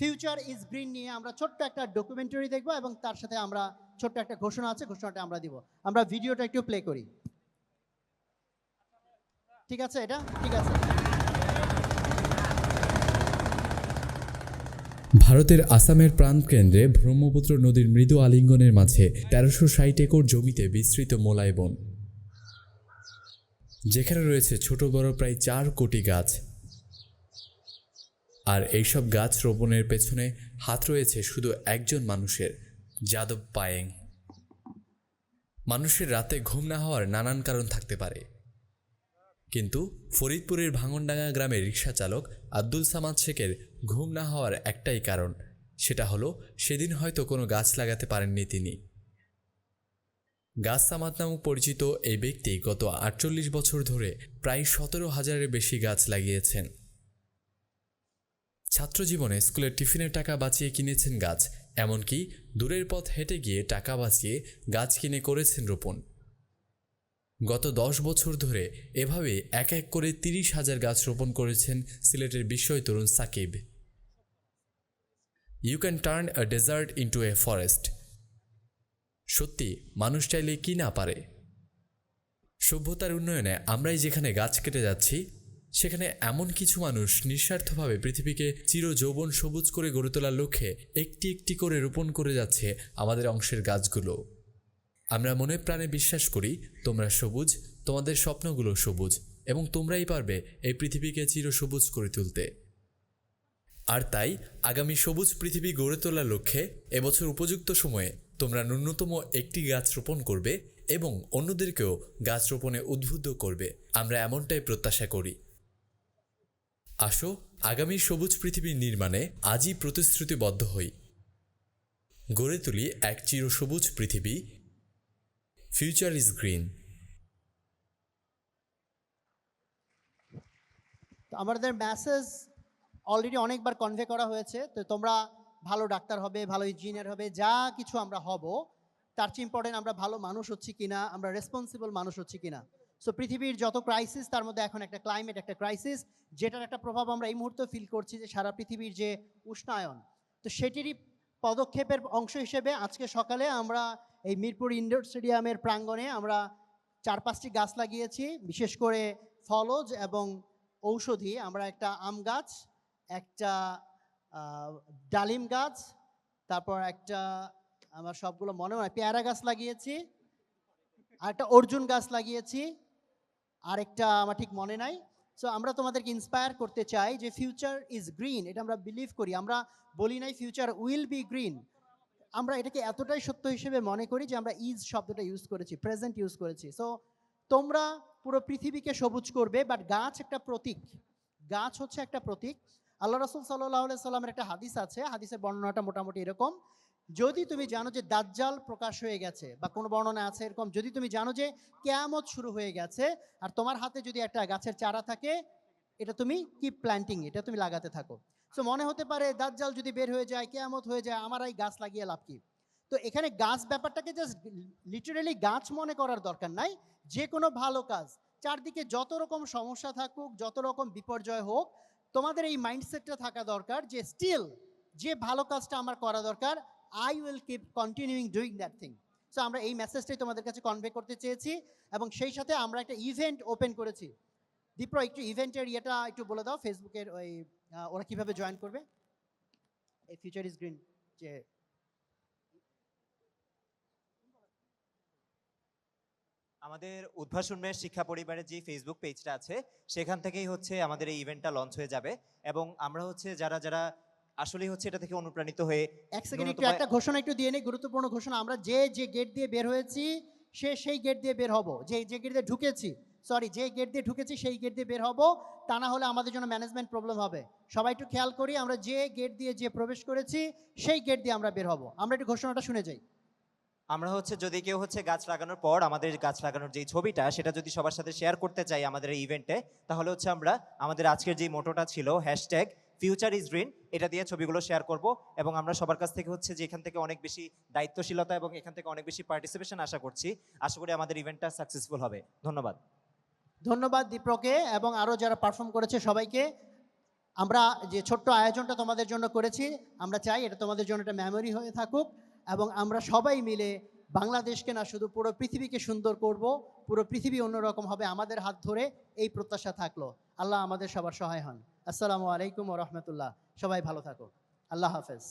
Future is green নিয়ে আমরা ছোট্ট একটা ডকুমেন্টারি দেখব এবং তার সাথে আমরা ছোট্ট একটা ঘোষণা আছে, ঘোষণাটা আমরা দিব। আমরা ভিডিওটা একটু প্লে করি। ঠিক আছে এটা? ঠিক আছে। ভারতের আসামের প্রাণকেন্দ্রে ব্রহ্মপুত্র নদীর মৃদু আলিঙ্গনের মাঝে তেরোশো ষাট একর জমিতে বিস্তৃত মোলাই বন। যেখানে রয়েছে ছোট বড় প্রায় চার কোটি গাছ। আর এইসব গাছ রোপণের পেছনে হাত রয়েছে শুধু একজন মানুষের, যাদব পায়েং। মানুষের রাতে ঘুম না হওয়ার নানান কারণ থাকতে পারে। কিন্তু ফরিদপুরের ভাঙনডাঙ্গা গ্রামের রিক্সা চালক আব্দুল সামাদ শেখের ঘুম না হওয়ার একটাই কারণ, সেটা হলো সেদিন হয়তো কোনো গাছ লাগাতে পারেননি তিনি। গাছ সামাদ নামক পরিচিত এই ব্যক্তি গত আটচল্লিশ বছর ধরে প্রায় সতেরো হাজারের বেশি গাছ লাগিয়েছেন। ছাত্রজীবনে স্কুলের টিফিনের টাকা বাঁচিয়ে কিনেছেন গাছ, এমনকি দূরের পথ হেঁটে গিয়ে টাকা বাঁচিয়ে গাছ কিনে করেছেন রোপণ। গত দশ বছর ধরে এভাবে এক এক করে তিরিশ হাজার গাছ রোপণ করেছেন সিলেটের বিস্ময় তরুণ Sakib. You can turn a desert into a forest সত্যি, মানুষ চাইলে কি না পারে? সভ্যতার উন্নয়নে আমরাই যেখানে গাছ কেটে যাচ্ছি সেখানে এমন কিছু মানুষ নিঃস্বার্থভাবে পৃথিবীকে চির যৌবন সবুজ করে গড়ে তোলার লক্ষ্যে একটি একটি করে রোপণ করে যাচ্ছে আমাদের অংশের গাছগুলো। আমরা মনে প্রাণে বিশ্বাস করি, তোমরা সবুজ, তোমাদের স্বপ্নগুলো সবুজ, এবং তোমরাই পারবে এই পৃথিবীকে চির সবুজ করে তুলতে। আর তাই, আগামী সবুজ পৃথিবী গড়ে তোলার লক্ষ্যে এবছর উপযুক্ত সময়ে তোমরা ন্যূনতম একটি গাছ রোপণ করবে এবং অন্যদেরকেও গাছ রোপণে উদ্বুদ্ধ করবে। আমরা এমনটাই প্রত্যাশা করি। আসো, আগামী সবুজ পৃথিবীর নির্মাণে আজই প্রতিশ্রুতিবদ্ধ হই। গড়ে তুলি এক চিরসবুজ পৃথিবী। ফিউচার ইজ গ্রিন আমাদের মেসেজ অলরেডি অনেকবার কনভে করা হয়েছে, তো তোমরা ভালো ডাক্তার হবে, ভালো ইঞ্জিনিয়ার হবে, যা কিছু আমরা হব, তার চেয়ে ইম্পর্টেন্ট আমরা ভালো মানুষ হচ্ছি কিনা, আমরা রেসপন্সিবল মানুষ হচ্ছি কিনা। সো পৃথিবীর যত ক্রাইসিস তার মধ্যে এখন একটা ক্লাইমেট একটা ক্রাইসিস যেটার একটা প্রভাব আমরা এই মুহূর্তে ফিল করছি যে সারা পৃথিবীর যে উষ্ণায়ন, তো সেটিরই পদক্ষেপের অংশ হিসেবে আজকে সকালে আমরা এই মিরপুর ইনডোর স্টেডিয়ামের প্রাঙ্গণে আমরা চার পাঁচটি গাছ লাগিয়েছি, বিশেষ করে ফলজ এবং ঔষধি। আমরা একটা আম গাছ, একটা ডালিম গাছ, তারপর একটা, আমার সবগুলো মনে হয়, পেয়ারা গাছ লাগিয়েছি, আর একটা অর্জুন গাছ লাগিয়েছি। আরেকটা আমার ঠিক মনে নাই। সো আমরা তোমাদেরকে ইন্সপায়ার করতে চাই যে ফিউচার ইজ গ্রিন এটা আমরা বিলিভ করি। আমরা বলি নাই ফিউচার উইল বি গ্রিন আমরা এটাকে এতটাই সত্য হিসেবে মনে করি যে আমরা ইজ শব্দটা ইউজ করেছি প্রেজেন্ট ইউজ করেছি। সো তোমরা পুরো পৃথিবীকে সবুজ করবে বাট গাছ একটা প্রতীক। গাছ হচ্ছে একটা প্রতীক। আল্লাহ রসুল সাল্লাহ সাল্লামের একটা হাদিস আছে। হাদিসের বর্ণনাটা মোটামুটি এরকম। যদি তুমি জানো যে দাজ্জাল প্রকাশ হয়ে গেছে বা কোনো বর্ণনা আছে এরকম, যদি তুমি জানো যে কেয়ামত শুরু হয়ে গেছে আর তোমার হাতে যদি একটা গাছের চারা থাকে, এটা তুমি কি প্ল্যান্টিং এটা তুমি লাগাতে থাকো। সো মনে হতে পারে দাজ্জাল যদি বের হয়ে যায়, কেয়ামত হয়ে যায়, আমার এই গাছ লাগিয়ে লাভ কি? তো এখানে গাছ ব্যাপারটাকে জাস্ট লিটারেলি গাছ মনে করার দরকার নাই, যে কোনো ভালো কাজ। চারদিকে যত রকম সমস্যা থাকুক, যত রকম বিপর্যয় হোক, তোমাদের এই মাইন্ডসেটটা থাকা দরকার যে স্টিল যে ভালো কাজটা আমার করা দরকার I will keep continuing doing that thing so আমরা এই মেসেজটাই তোমাদের কাছে কনভে করতে চেয়েছি এবং সেই সাথে আমরা একটা ইভেন্ট ওপেন করেছি। দীপ্র, একটু ইভেন্টের ইয়েটা একটু বলে দাও ফেসবুকের ওই ওরা কীভাবে জয়েন করবে? এই ফিউচার ইজ গ্রিন যে আমাদের উদ্ভাসন মেয়ের শিক্ষা পরিবারের যে ফেসবুক পেজটা আছে, সেখান থেকেই হচ্ছে আমাদের এই ইভেন্টটা লঞ্চ হয়ে যাবে। এবং আমরা হচ্ছে যারা যারা আসলেই হচ্ছে এটা থেকে অনুপ্রাণিত হয়ে এক সেকেন্ড একটু একটা ঘোষণা একটু দিয়ে নেই গুরুত্বপূর্ণ ঘোষণা। আমরা যে যে গেট দিয়ে বের হয়েছি সে সেই গেট দিয়ে বের হব। যে যে গেট দিয়ে ঢুকেছি সরি যে গেট দিয়ে ঢুকেছি সেই গেট দিয়ে বের হব। তা না হলে আমাদের জন্য ম্যানেজমেন্ট প্রবলেম হবে। সবাই একটু খেয়াল করি আমরা যে গেট দিয়ে যে প্রবেশ করেছি সেই গেট দিয়ে আমরা বের হব। আমরা একটু ঘোষণাটা শুনে যাই। আমরা হচ্ছে যদি কেউ হচ্ছে গাছ লাগানোর পর আমাদের গাছ লাগানোর যে ছবিটা সেটা যদি সবার সাথে শেয়ার করতে চাই আমাদের এই ইভেন্টে তাহলে হচ্ছে আমরা আমাদের আজকের যে মোটোটা ছিল হ্যাশট্যাগ ফিউচার ইজ গ্রিন এটা দিয়ে ছবিগুলো শেয়ার করব এবং আমরা সবার কাছ থেকে হচ্ছে যে এখান থেকে অনেক বেশি দায়িত্বশীলতা এবং এখান থেকে অনেক বেশি পার্টিসিপেশন আশা করছি। আশা করি আমাদের ইভেন্টটা সাকসেসফুল হবে। ধন্যবাদ। ধন্যবাদ দীপ্রকে এবং আরও যারা পারফর্ম করেছে সবাইকে। আমরা যে ছোট্ট আয়োজনটা তোমাদের জন্য করেছি, আমরা চাই এটা তোমাদের জন্য একটা মেমোরি হয়ে থাকুক এবং আমরা সবাই মিলে বাংলাদেশকে না শুধু পুরো পৃথিবীকে সুন্দর করব, পুরো পৃথিবী অন্যরকম হবে আমাদের হাত ধরে এই প্রত্যাশা থাকল। আল্লাহ আমাদের সবার সহায় হন। আসসালামু আলাইকুম ও রহমতুল্লাহ। সবাই ভালো থাকো আল্লাহ হাফেজ।